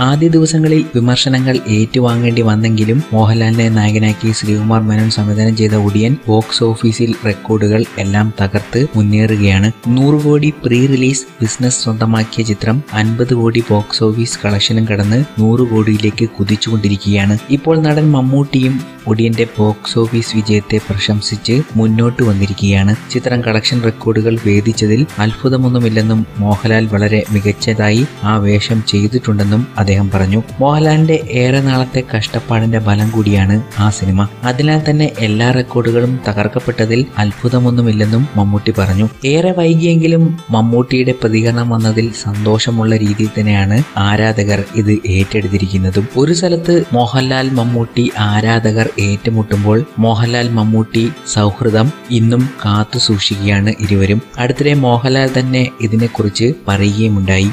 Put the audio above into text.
ആദ്യ ദിവസങ്ങളിൽ വിമർശനങ്ങൾ ഏറ്റുവാങ്ങേണ്ടി വന്നെങ്കിലും മോഹൻലാലിനെ നായകനാക്കി ശ്രീകുമാർ മേനോൻ സംവിധാനം ചെയ്ത ഉടിയൻ ബോക്സ് ഓഫീസിൽ റെക്കോർഡുകൾ എല്ലാം തകർത്ത് മുന്നേറുകയാണ്. നൂറ് കോടി പ്രീ റിലീസ് ബിസിനസ് സ്വന്തമാക്കിയ ചിത്രം അൻപത് കോടി ബോക്സ് ഓഫീസ് കളക്ഷനും കടന്ന് നൂറ് കോടിയിലേക്ക് കുതിച്ചുകൊണ്ടിരിക്കുകയാണ്. ഇപ്പോൾ നടൻ മമ്മൂട്ടിയും ഒടിയന്റെ ബോക്സ് ഓഫീസ് വിജയത്തെ പ്രശംസിച്ച് മുന്നോട്ട് വന്നിരിക്കുകയാണ്. ചിത്രം കളക്ഷൻ റെക്കോർഡുകൾ ഭേദിച്ചതിൽ അത്ഭുതമൊന്നുമില്ലെന്നും മോഹൻലാൽ വളരെ മികച്ചതായി ആ വേഷം ചെയ്തിട്ടുണ്ടെന്നും അദ്ദേഹം പറഞ്ഞു. മോഹൻലാലിന്റെ ഏറെ നാളത്തെ കഷ്ടപ്പാടിന്റെ ഫലം കൂടിയാണ് ആ സിനിമ. അതിനാൽ തന്നെ എല്ലാ റെക്കോർഡുകളും തകർക്കപ്പെട്ടതിൽ അത്ഭുതമൊന്നുമില്ലെന്നും മമ്മൂട്ടി പറഞ്ഞു. ഏറെ വൈകിയെങ്കിലും മമ്മൂട്ടിയുടെ പ്രതികരണം വന്നതിൽ സന്തോഷമുള്ള രീതിയിൽ തന്നെയാണ് ആരാധകർ ഇത് ഏറ്റെടുത്തിരിക്കുന്നതും. ഒരു സ്ഥലത്ത് മോഹൻലാൽ മമ്മൂട്ടി ആരാധകർ ഏറ്റുമുട്ടുമ്പോൾ മോഹൻലാൽ മമ്മൂട്ടി സൗഹൃദം ഇന്നും കാത്തു സൂക്ഷിക്കുകയാണ് ഇരുവരും. അടുത്തിടെ മോഹൻലാൽ തന്നെ ഇതിനെക്കുറിച്ച് പറയുകയുമുണ്ടായി.